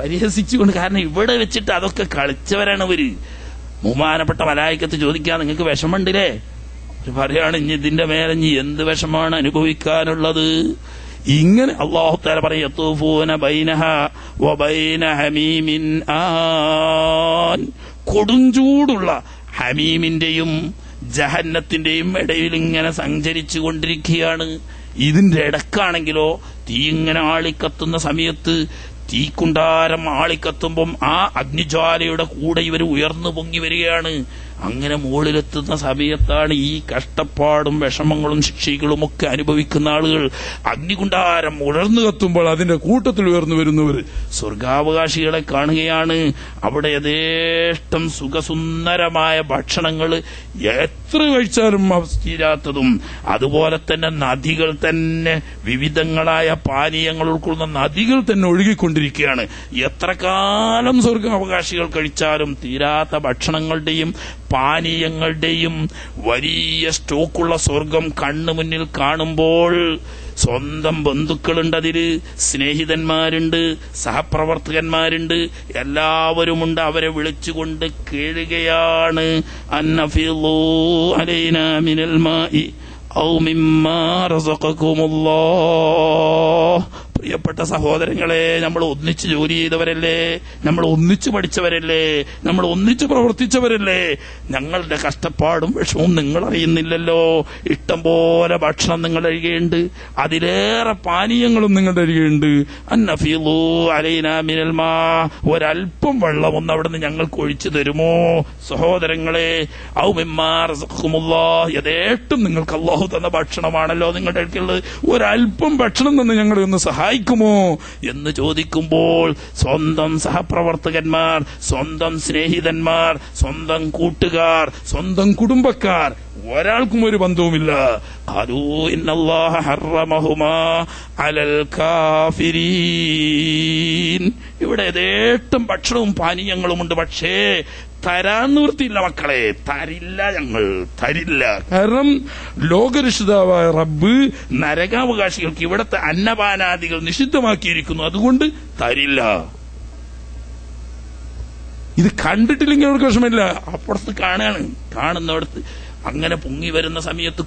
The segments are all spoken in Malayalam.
പരിഹസിച്ചുകൊണ്ട് കാരണം ഇവിടെ വെച്ചിട്ട് അതൊക്കെ കളിച്ചവരാണ് അവർ ബഹുമാനപ്പെട്ട മലായിക്കത്ത് ചോദിക്കാൻ നിങ്ങൾക്ക് വിഷമമുണ്ടില്ലേ? അവർ പറയാണ് ഇനി ഇതിന്റെ മേലെ ഇനി എന്ത് വിഷമാണ് അനുഭവിക്കാനുള്ളത്? ഇങ്ങനെ അള്ളാഹു താല പറയൂന ബൈനഹ വബൈന ഹമീമിൻ ആൻ. കൊടുഞ്ചൂടുള്ള ഹമീമിന്റെയും ജഹന്നത്തിന്റെയും ഇടയിൽ ഇങ്ങനെ സഞ്ചരിച്ചു കൊണ്ടിരിക്കുകയാണ്. ഇതിന്റെ ഇടക്കാണെങ്കിലോ തീ ഇങ്ങനെ ആളിക്കത്തുന്ന സമയത്ത് തീക്കുണ്ടാരം ആളിക്കത്തുമ്പം ആ അഗ്നിജ്വാലയുടെ കൂടെ ഇവർ ഉയർന്നു പൊങ്ങി വരികയാണ്. അങ്ങനെ മുകളിലെത്തുന്ന സമയത്താണ് ഈ കഷ്ടപ്പാടും വിഷമങ്ങളും ശിക്ഷകളും ഒക്കെ അനുഭവിക്കുന്ന ആളുകൾ അഗ്നികുണ്ടാരം ഉണർന്നു കത്തുമ്പോൾ അതിന്റെ കൂട്ടത്തിൽ ഉയർന്നു വരുന്നവർ സ്വർഗാവകാശികളെ കാണുകയാണ്. അവിടെ യഥേഷ്ടം സുഖസുന്ദരമായ ഭക്ഷണങ്ങൾ എത്ര കഴിച്ചാലും തീരാത്തതും അതുപോലെ തന്നെ നദികൾ തന്നെ വിവിധങ്ങളായ പാനീയങ്ങൾ ഉൾക്കൊള്ളുന്ന നദികൾ തന്നെ ഒഴുകിക്കൊണ്ടിരിക്കുകയാണ്. എത്ര കാലം സ്വർഗാവകാശികൾ കഴിച്ചാലും തീരാത്ത ഭക്ഷണങ്ങളുടെയും പാനീയങ്ങളുടെയും വലിയ സ്റ്റോക്കുള്ള സ്വർഗം കണ്ണു മുന്നിൽ കാണുമ്പോൾ സ്വന്തം ബന്ധുക്കളുണ്ട് അതിൽ സ്നേഹിതന്മാരുണ്ട് സഹപ്രവർത്തകന്മാരുണ്ട് എല്ലാവരുമുണ്ട് അവരെ വിളിച്ചുകൊണ്ട് കേഴുകയാണ്. അന്നഫിലൂ മിനൽ മാഇ ഔ മിമ്മാ പ്രിയപ്പെട്ട സഹോദരങ്ങളെ നമ്മൾ ഒന്നിച്ച് ജോലി ചെയ്തവരല്ലേ? നമ്മൾ ഒന്നിച്ച് പഠിച്ചവരല്ലേ? നമ്മൾ ഒന്നിച്ച് പ്രവർത്തിച്ചവരല്ലേ? ഞങ്ങളുടെ കഷ്ടപ്പാടും വിഷമവും നിങ്ങൾ അറിയുന്നില്ലല്ലോ. ഇഷ്ടം പോലെ ഭക്ഷണം നിങ്ങൾ അരികെയുണ്ട് അതിലേറെ പാനീയങ്ങളും നിങ്ങൾ അരികെയുണ്ട് മിനൽമാ ഒരല്പം വെള്ളം ഒന്ന് അവിടുന്ന് ഞങ്ങൾക്ക് ഒഴിച്ചു തരുമോ? സഹോദരങ്ങളെ യഥേട്ടും നിങ്ങൾക്ക് അള്ളാഹു തന്ന ഭക്ഷണമാണല്ലോ നിങ്ങളുടെ അടുക്കുള്ളത് ഒരൽപ്പം ഭക്ഷണം തന്നെ ഞങ്ങളെ ഒന്ന് സഹായിക്കുമോ എന്ന് ചോദിക്കുമ്പോൾ സ്വന്തം സഹപ്രവർത്തകന്മാർ സ്വന്തം സ്നേഹിതന്മാർ സ്വന്തം കൂട്ടുകാർ സ്വന്തം കുടുംബക്കാർ ഒരാൾക്കും ഒരു ബന്ധവുമില്ല. ഇവിടെ യഥേഷ്ടം ഭക്ഷണവും പാനീയങ്ങളുമുണ്ട്. പക്ഷേ തരാൻ നിവൃത്തിയില്ല മക്കളെ. തരില്ല ഞങ്ങൾ. തരില്ല. കാരണം ലോകരക്ഷിതാവായ റബ്ബ് നരകാവകാശികൾക്ക് ഇവിടത്തെ അന്നപാനാദികൾ നിഷിദ്ധമാക്കിയിരിക്കുന്നു. അതുകൊണ്ട് തരില്ല. ഇത് കണ്ടിട്ടില്ലെങ്കിൽ അവർക്ക് വിഷമില്ല അപ്പുറത്ത് കാണുകയാണ്. കാണുന്നിടത്ത് അങ്ങനെ പൊങ്ങി വരുന്ന സമയത്ത്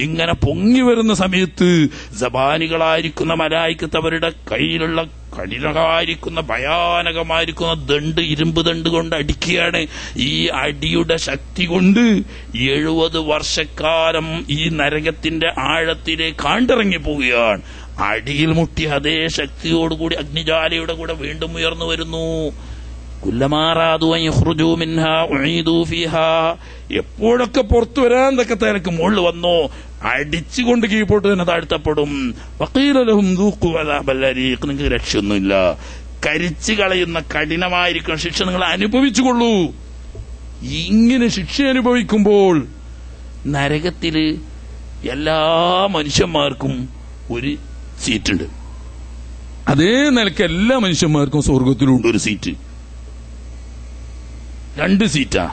ഇങ്ങനെ പൊങ്ങി വരുന്ന സമയത്ത് ജബാനികളായിരിക്കുന്ന മലായിക്കത്ത് അവരുടെ കയ്യിലുള്ള കഠിനമായിരിക്കുന്ന ഭയാനകമായിരിക്കുന്ന ദണ്ട് ഇരുമ്പ് ദണ്ട് കൊണ്ട് അടിക്കുകയാണ്. ഈ അടിയുടെ ശക്തി കൊണ്ട് എഴുപത് വർഷക്കാലം ഈ നരകത്തിന്റെ ആഴത്തിലേക്ക് കാണ്ടിറങ്ങി പോവുകയാണ്. അടിയിൽ മുട്ടി അതേ ശക്തിയോടുകൂടി അഗ്നിജാലയുടെ കൂടെ വീണ്ടും ഉയർന്നു വരുന്നു. എപ്പോഴൊക്കെ പുറത്തു വരാൻ തക്ക തിരക്ക് മുകളിൽ വന്നോ അടിച്ചുകൊണ്ട് കീഴ്പോട്ട് തന്നെ താഴ്ത്തപ്പെടും. വക്കീലും നിങ്ങൾക്ക് രക്ഷയൊന്നുമില്ല. കരിച്ചു കളയുന്ന കഠിനമായിരിക്കും ശിക്ഷ നിങ്ങൾ അനുഭവിച്ചുകൊള്ളൂ. ഇങ്ങനെ ശിക്ഷ അനുഭവിക്കുമ്പോൾ നരകത്തിൽ എല്ലാ മനുഷ്യന്മാർക്കും ഒരു സീറ്റുണ്ട്. അതേ നിലയ്ക്ക് എല്ലാ മനുഷ്യന്മാർക്കും സ്വർഗത്തിലുണ്ട് ഒരു സീറ്റ്. രണ്ട് സീറ്റാ.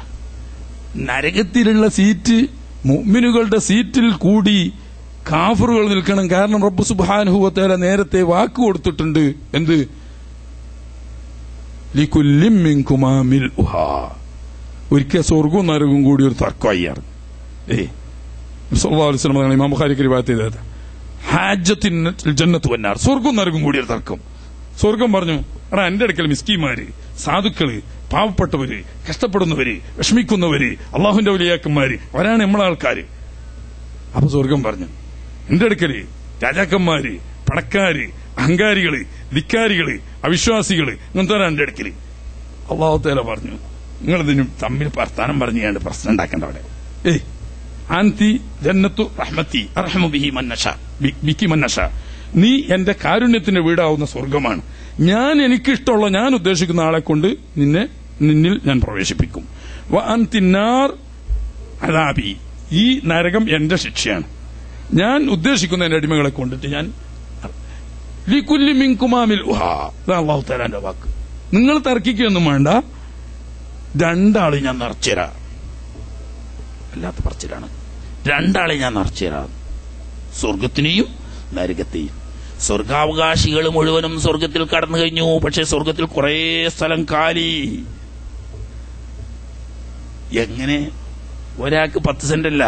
നരകത്തിലുള്ള സീറ്റ് മുഅ്മിനുകളുടെ സീറ്റിൽ കൂടി കാഫറുകൾ നിൽക്കണം. കാരണം റബ്ബ് സുബാനുഭവത്തേല നേരത്തെ വാക്ക് കൊടുത്തിട്ടുണ്ട്. എന്ത്? ലിക്കുല്ലിം മിൻകുമാ മിൽഉഹാ. ഒരിക്കൽ സ്വർഗവും നരകവും കൂടി ഒരു തർക്കമായി ഏ? സല്ലല്ലാഹു അലൈഹി വസല്ലം ഇമാം ബുഖാരിക്ക് റിവായത്ത് ചെയ്തത്. ഹാജത്തിൻ ജന്നത്ത് വന്നാർ. സ്വർഗം നരകം കൂടിയൊരു തർക്കം. സ്വർഗം പറഞ്ഞു എടാ എന്റെ അടുക്കൽ മിസ്കിമാര് സാധുക്കൾ പാവപ്പെട്ടവര് കഷ്ടപ്പെടുന്നവര് വിഷമിക്കുന്നവര് അള്ളാഹുന്റെ വലിയാക്കന്മാര് അവരാണ് നമ്മളെ ആൾക്കാര്. അപ്പൊ സ്വർഗം പറഞ്ഞു എന്റെ അടുക്കൽ രാജാക്കന്മാര് പണക്കാര് അഹങ്കാരികൾ ധിക്കാരികൾ അവിശ്വാസികൾ ഇങ്ങനത്തെ എന്റെ അടുക്കൽ. അള്ളാഹു തേല പറഞ്ഞു നിങ്ങളിതിനും തമ്മിൽ വർത്താനം ഞാൻ പ്രശ്നം ഉണ്ടാക്കേണ്ട അവിടെ. ഏയ് ആന്തി ജന്നത്തു റഹ്മത്തി അർഹമു ബിഹി മന്നഷ ബിക്കി മന്നഷ നീ എന്റെ കാരുണ്യത്തിന്റെ വീടാവുന്ന സ്വർഗമാണ്. ഞാൻ എനിക്കിഷ്ടമുള്ള ഞാൻ ഉദ്ദേശിക്കുന്ന ആളെ കൊണ്ട് നിന്നെ നിന്നിൽ ഞാൻ പ്രവേശിപ്പിക്കും. അന്തിന്നാർ അതാബി ഈ നരകം എന്റെ ശിക്ഷയാണ്. ഞാൻ ഉദ്ദേശിക്കുന്ന എന്റെ അടിമകളെ കൊണ്ടിട്ട് ഞാൻ ലിക്കുല്ലി മിങ്കുമാമിൽ അള്ളാഹു തരാന്റെ വാക്ക്. നിങ്ങൾ തർക്കിക്കൊന്നും വേണ്ട. രണ്ടാൾ ഞാൻ നിറച്ചുതരാം. അല്ലാത്ത പറച്ചിലാണ്. രണ്ടാളെ ഞാൻ നിറച്ചിലാണ് സ്വർഗത്തിനെയും നരകത്തെയും. സ്വർഗാവകാശികൾ മുഴുവനും സ്വർഗത്തിൽ കടന്നു കഴിഞ്ഞു. പക്ഷെ സ്വർഗത്തിൽ കുറേ സ്ഥലം കാലി. എങ്ങനെ? ഒരാൾക്ക് പത്ത് സെന്റ് അല്ല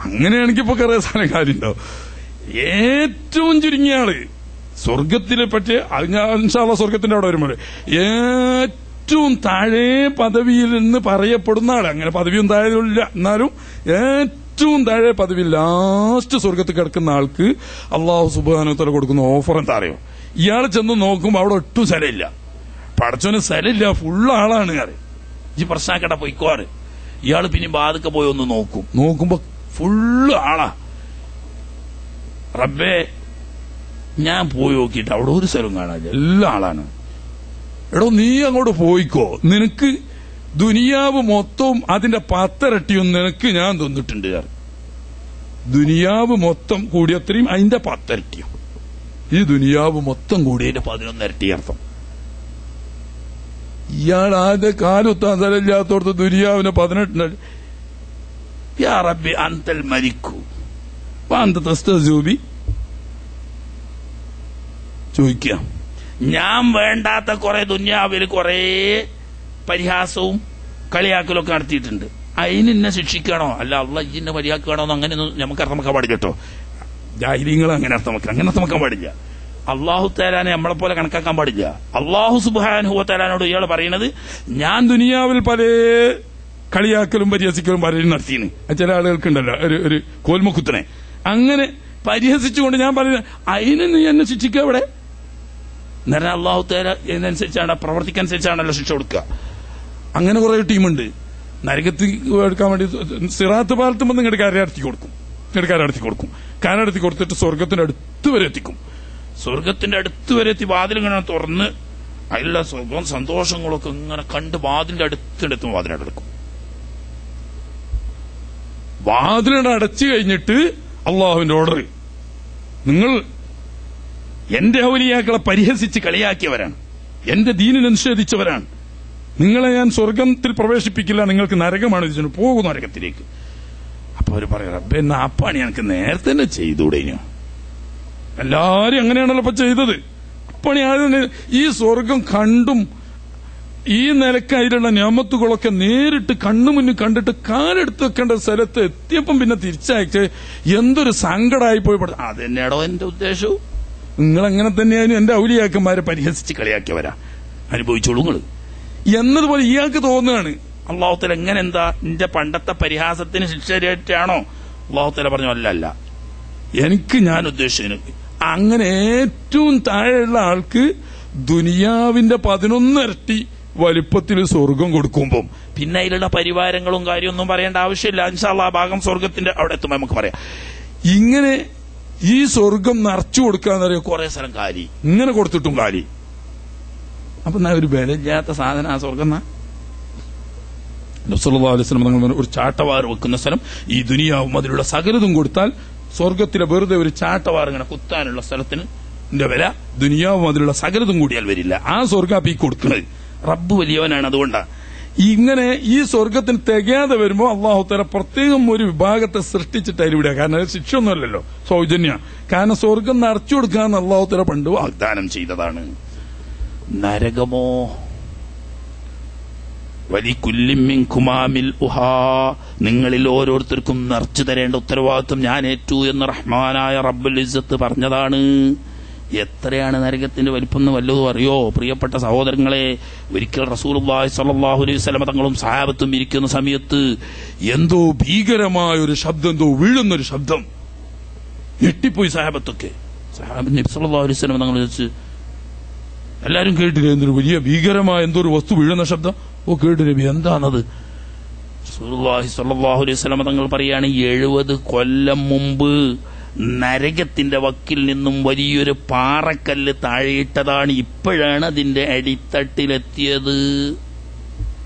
അങ്ങനെയാണെങ്കിൽ ഇപ്പൊ കുറെ സ്ഥലം കാര്യമുണ്ടോ ഏറ്റവും ചുരുങ്ങിയ ആൾ. സ്വർഗത്തിനെ ഞാൻ ഇൻഷാല്ലാ സ്വർഗത്തിന്റെ അവിടെ വരുമ്പോൾ ഏറ്റവും താഴെ പദവിയിൽ നിന്ന് പറയപ്പെടുന്ന ആൾ അങ്ങനെ പദവിയും താഴെയില്ല എന്നാലും ഏറ്റവും താഴെ പദവി ലാസ്റ്റ് സ്വർഗത്തിൽ കിടക്കുന്ന ആൾക്ക് അള്ളാഹു സുബാനോത്തല കൊടുക്കുന്ന ഓഫർ എന്താ അറിയോ? ഇയാൾ ചെന്ന് നോക്കുമ്പോൾ അവിടെ ഒട്ടും സ്ഥലമില്ല. പടച്ചോന് സ്ഥലമില്ല. ഫുള്ള് ആളാണ് അറിയാം ഈ പ്രശ്നാക്കട പോയിക്കോറ് ഇയാൾ പിന്നെ ബാധക്ക പോയി ഒന്ന് നോക്കും. നോക്കുമ്പോ ഫുള്ള് ആളാ. റബ്ബേ ഞാൻ പോയി നോക്കിയിട്ട് അവിടെ ഒരു സ്ഥലവും കാണാനില്ല. എല്ലാ ആളാണ്. എടോ നീ അങ്ങോട്ട് പോയിക്കോ. നിനക്ക് ദുനിയാവ് മൊത്തവും അതിന്റെ പത്തരട്ടിയും നിനക്ക് ഞാൻ തന്നിട്ടുണ്ട് ദുനിയാവ് മൊത്തം കൂടിയത്രയും അതിന്റെ പത്തരട്ടിയും? ഈ ദുനിയാവ് മൊത്തം കൂടിയതിന്റെ പതിനൊന്നരട്ടി അർത്ഥം. ഇയാൾ ആദ്യ കാലുത്താൻ സ്ഥലമില്ലാത്തോടത്ത് ദുനിയാവിന് പതിനെട്ടിന് അന്തൽ മരിക്കൂ പാന്ത തസ്തൂബി ചോദിക്കാം. ഞാൻ വേണ്ടാത്ത കുറെ ദുന്യാവിൽ കുറെ പരിഹാസവും കളിയാക്കലും ഒക്കെ നടത്തിയിട്ടുണ്ട്. അതിന് എന്നെ ശിക്ഷിക്കണോ? അല്ല അള്ള ഇന്നെ എന്ന് അങ്ങനെ നമുക്ക് അർത്ഥമാക്കാൻ പാടില്ല കേട്ടോ. അങ്ങനെ അർത്ഥമാക്കാം അങ്ങനെ അർത്ഥമാക്കാൻ പാടില്ല. അള്ളാഹു തേലാനെ നമ്മളെ പോലെ കണക്കാക്കാൻ പാടില്ല. അള്ളാഹു സുബാനുഹു തേലാനോട് ഇയാൾ പറയുന്നത് ഞാൻ ദുനിയാവിൽ പല കളിയാക്കലും പരിഹസിക്കലും പലരും നടത്തിയാണ് അത് ചില ആളുകൾക്കുണ്ടല്ലോ ഒരു ഒരു കോൽമുക്കുത്തനെ. അങ്ങനെ പരിഹസിച്ചുകൊണ്ട് ഞാൻ പറയുന്നത് അതിന് നീ എന്നെ ശിക്ഷിക്കുക അവിടെ പറഞ്ഞാൽ അള്ളാഹു തേല ഇതിനനുസരിച്ചാണ് പ്രവർത്തിക്കനുസരിച്ചാണല്ലോ ശിക്ഷ കൊടുക്കുക. അങ്ങനെ കുറെ ടീമുണ്ട്. നരകത്തിൽ എടുക്കാൻ വേണ്ടി സിറാത്ത് പാലത്തുമ്പോൾ നിങ്ങളുടെ കരയടത്തി കൊടുക്കും. നിങ്ങളുടെ കരയടത്തി കൊടുക്കും. കരയടത്തി കൊടുത്തിട്ട് സ്വർഗത്തിന്റെ അടുത്ത് വരെ എത്തിക്കും. സ്വർഗത്തിന്റെ അടുത്ത് വരെ എത്തി വാതിൽ ഇങ്ങനെ തുറന്ന് അതിലുള്ള സ്വർഗവും സന്തോഷങ്ങളൊക്കെ ഇങ്ങനെ കണ്ട് വാതിലിന്റെ അടുത്തിടത്ത് വാതിലടക്കും വാതിലടച്ചു കഴിഞ്ഞിട്ട് അള്ളാഹുവിന്റെ ഓർഡർ നിങ്ങൾ എന്റെ ഔലിയാക്കളെ പരിഹസിച്ച് കളിയാക്കിയവരാണ്. എന്റെ ദീനിനെ നിഷേധിച്ചവരാണ്. നിങ്ങളെ ഞാൻ സ്വർഗത്തിൽ പ്രവേശിപ്പിക്കില്ല നിങ്ങൾക്ക് നരകമാണ് ചോദിച്ചു പോകും നരകത്തിലേക്ക്. അപ്പൊ അവർ പറയാം റബ്ബെ നാപ്പാണി എനിക്ക് നേരത്തെ തന്നെ ചെയ്തൂടെ എല്ലാരും അങ്ങനെയാണല്ലോ ഇപ്പൊ ചെയ്തത്. അപ്പണി ആദ്യം ഈ സ്വർഗം കണ്ടും ഈ നിലയ്ക്ക് അതിലുള്ള ഞാമത്തുകളൊക്കെ നേരിട്ട് കണ്ണു മുന്നിൽ കണ്ടിട്ട് കാലെടുത്ത് വെക്കേണ്ട സ്ഥലത്ത് എത്തിയപ്പം പിന്നെ തിരിച്ചയച്ച് എന്തൊരു സങ്കടമായി പോയി പെടും. അതെന്നെയാണോ തന്നെയാണോ എന്റെ ഉദ്ദേശവും. നിങ്ങൾ അങ്ങനെ തന്നെയായാലും എന്റെ ഔലിയാക്കന്മാരെ പരിഹസിച്ച് കളിയാക്കി കളിയാക്കിയവരാ. അനുഭവിച്ചോളൂ നിങ്ങൾ എന്നതുപോലെ ഇയാൾക്ക് തോന്നുകയാണ് അള്ളാഹുത്തല എങ്ങനെ എന്താ എന്റെ പണ്ടത്തെ പരിഹാസത്തിന് ശിക്ഷയായിട്ടാണോ അള്ളാഹുത്തല പറഞ്ഞു അല്ല അല്ല എനിക്ക് ഞാൻ ഉദ്ദേശിച്ചു അങ്ങനെ ഏറ്റവും താഴെയുള്ള ആൾക്ക് ദുനിയാവിന്റെ പതിനൊന്നിരട്ടി വലിപ്പത്തിൽ സ്വർഗം കൊടുക്കുമ്പോൾ പിന്നെ അതിലുള്ള പരിവാരങ്ങളും കാര്യമൊന്നും പറയേണ്ട ആവശ്യമില്ല. അൻഷാള്ള ആ ഭാഗം സ്വർഗത്തിന്റെ അവിടെ എത്തുമ്പോൾ നമുക്ക് പറയാം. ഇങ്ങനെ ഈ സ്വർഗം നിറച്ചു കൊടുക്കാന്ന് കൊടുക്കാന്നറിയോ കുറെ സ്ഥലം കാലി. ഇങ്ങനെ കൊടുത്തിട്ടും കാലി. അപ്പൊ എന്നാ ഒരു ബലം ഇല്ലാത്ത സാധനം ആ സ്വർഗം തങ്ങൾ ഒരു ചാട്ടവാറ് വെക്കുന്ന സ്ഥലം. ഈ ദുനിയാവും അതിലുള്ള സകലതും കൊടുത്താൽ സ്വർഗത്തിലെ വെറുതെ ഒരു ചാട്ടവാർ ഇങ്ങനെ കുത്താനുള്ള സ്ഥലത്തിന് വില ദുനിയാവും അതിലുള്ള സകലതും കൂടിയാൽ വരില്ല. ആ സ്വർഗം അപ്പൊ ഈ കൊടുക്കുന്നത്. റബ്ബ് വലിയവനാണ് അതുകൊണ്ടാ. ഇങ്ങനെ ഈ സ്വർഗത്തിന് തികയാതെ വരുമ്പോൾ അള്ളാഹു തല പ്രത്യേകം ഒരു വിഭാഗത്തെ സൃഷ്ടിച്ചിട്ട് വിടുക കാരണം അത് ശിക്ഷയൊന്നുമല്ലല്ലോ. സൗജന്യ. കാരണം സ്വർഗം നിറച്ചു കൊടുക്കാന്ന് അള്ളാഹു തല പണ്ട് വാഗ്ദാനം വാഗ്ദാനം ചെയ്തതാണ്. നരകമോ? വലിക്കുല്ലിമ്മിൻ കുമാമിൽ ഉഹാ നിങ്ങളിൽ ഓരോരുത്തർക്കും നിറച്ചു തരേണ്ട ഉത്തരവാദിത്വം ഞാൻ ഏറ്റു എന്ന് റഹ്മാനായ റബ്ബുൽ ഇസത്ത് പറഞ്ഞതാണ്. എത്രയാണ് നരകത്തിന്റെ വലിപ്പം എന്ന് വല്ലതും അറിയോ? പ്രിയപ്പെട്ട സഹോദരങ്ങളെ ഒരിക്കൽ റസൂലുള്ളാഹി വസല്ലമ തങ്ങളും സഹാബത്തും ഇരിക്കുന്ന സമയത്ത് എന്തോ ഭീകരമായ ഒരു ശബ്ദം എന്തോ വീഴുന്നൊരു ശബ്ദം. ഞെട്ടിപ്പോയി സഹാബത്തൊക്കെ. സഹാബ് തങ്ങൾ വെച്ച് എല്ലാരും കേട്ടില്ലേ? എന്തൊരു വലിയ ഭീകരമായ എന്തോ ഒരു വസ്തു വീഴുന്ന ശബ്ദം? ഓ കേട്ടു എന്താണത്? റസൂലുള്ളാഹി സ്വല്ലല്ലാഹു അലൈഹി തങ്ങൾ പറയാണ് എഴുപത് കൊല്ലം മുമ്പ് നരകത്തിന്റെ വക്കിൽ നിന്നും വലിയൊരു പാറക്കല്ല് താഴെയിട്ടതാണ് ഇപ്പോഴാണ് അതിന്റെ അടിത്തട്ടിലെത്തിയത്.